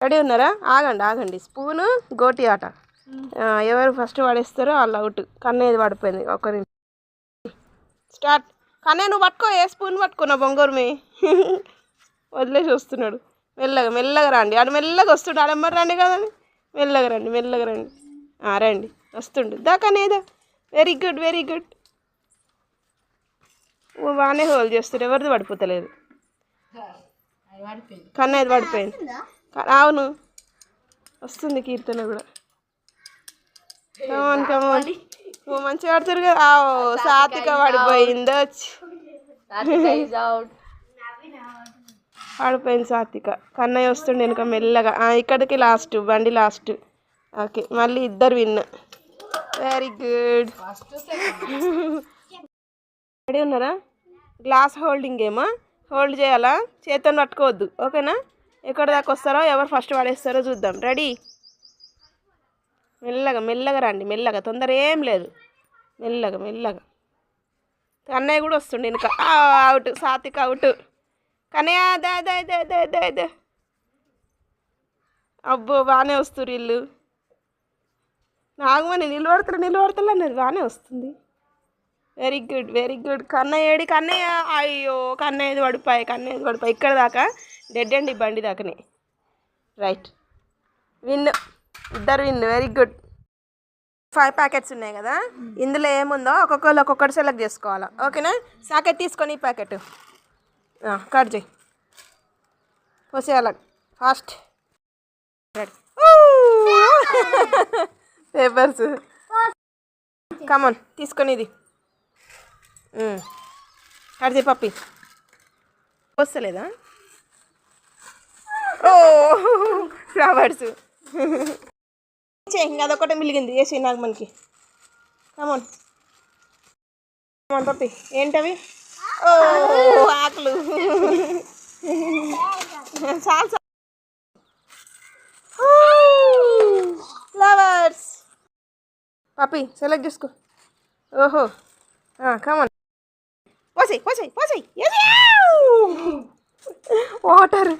Ready ఉన్నారా? ఆగండి ఆగండి. స్పూను గోటి ఆట. ఎవరు ఫస్ట్ పడేస్తారో వాళ్ళు అవుట్. కన్నేది పడిపోయింది ఒక నిమిషం. స్టార్ట్. కన్నయ్య నువ్వు పట్టుకో ఏ స్పూన్ పట్టుకున్నా బొంగూరుమి? వదిలేసి వస్తున్నాడు మెల్లగా మెల్లగా రండి. ఆడు మెల్లగా వస్తుండు. ఆడమ్మ రండి కదండి మెల్లగా రండి మెల్లగా రండి. రండి. వస్తుండు. దా కనేదా వెరీ గుడ్ వెరీ గుడ్ ఓ బాగానే హోల్ చేస్తారు ఎవరిది పడిపోతలేదు? కన్నయ్యది పడిపోయింది అవును. వస్తుంది కీర్తన కూడా. కమాన్ కమాన్ ఓ మంచిగా ఆడుతారు కదా. సాత్విక పడిపోయింది వచ్చి పడిపోయింది సాత్విక. కన్నయ్య వస్తుండే వెనుక మెల్లగా. ఇక్కడికి లాస్ట్ బండి లాస్ట్ ఓకే మళ్ళీ ఇద్దరు విన్ వెరీ గుడ్ రెడీ ఉన్నారా? గ్లాస్ హోల్డింగ్ ఏమో? హోల్డ్ చేయాలా? చేతితో పట్టుకోవద్దు. ఓకేనా ఎక్కడ దాకా వస్తారో ఎవరు ఫస్ట్ పడేస్తారో చూద్దాం. రెడీ మెల్లగా మెల్లగా రండి మెల్లగా. తొందర ఏం లేదు. మెల్లగా మెల్లగా. కన్నయ్య కూడా వస్తుండే ఇంకా అవుట్ సాతిక్ అవుట్ కన్నయ్య అదే అదే అదే అదే అదే అదే అబ్బో బాగానే వస్తారు వీళ్ళు. నాగమని నిలబడతలే నిలబడతలే అన్నది. బాగానే వస్తుంది. Very good very good Kannayya AD? Kannayya అయ్యో కన్నయ్యది పడిపోయి కన్నయ్యది పడిపోయి. ఇక్కడ దాకా డెడ్ అండి బండి దాకానే. రైట్ విన్ ఇద్దరు win very good five packets ఉన్నాయి కదా? ఇందులో ఏముందో ఒక్కొక్కరు ఒక్కొక్కటి సెలెక్ట్ చేసుకోవాలా. ఓకేనా సాకెట్ తీసుకొని ఈ ప్యాకెట్ కట్ చేయి. పోసేయాల? ఫాస్ట్ పేపర్స్ కమన్ తీసుకొని ఇది. Hmm. కట్ చేయి పప్పి వస్తలేదా ఓ ఫ్లవర్స్. ఇంకా అదొకటే మిలిగింది. వేసి నాకు మనకి కమన్ కమన్ పప్పి ఏంటవి? ఓ ఆకులు. చాలా ఫ్లవర్స్ పప్పి సెలెక్ట్ చేసుకో ఓహో. కమన్ పోసాయి పోసాయి పోసాయి. వాటర్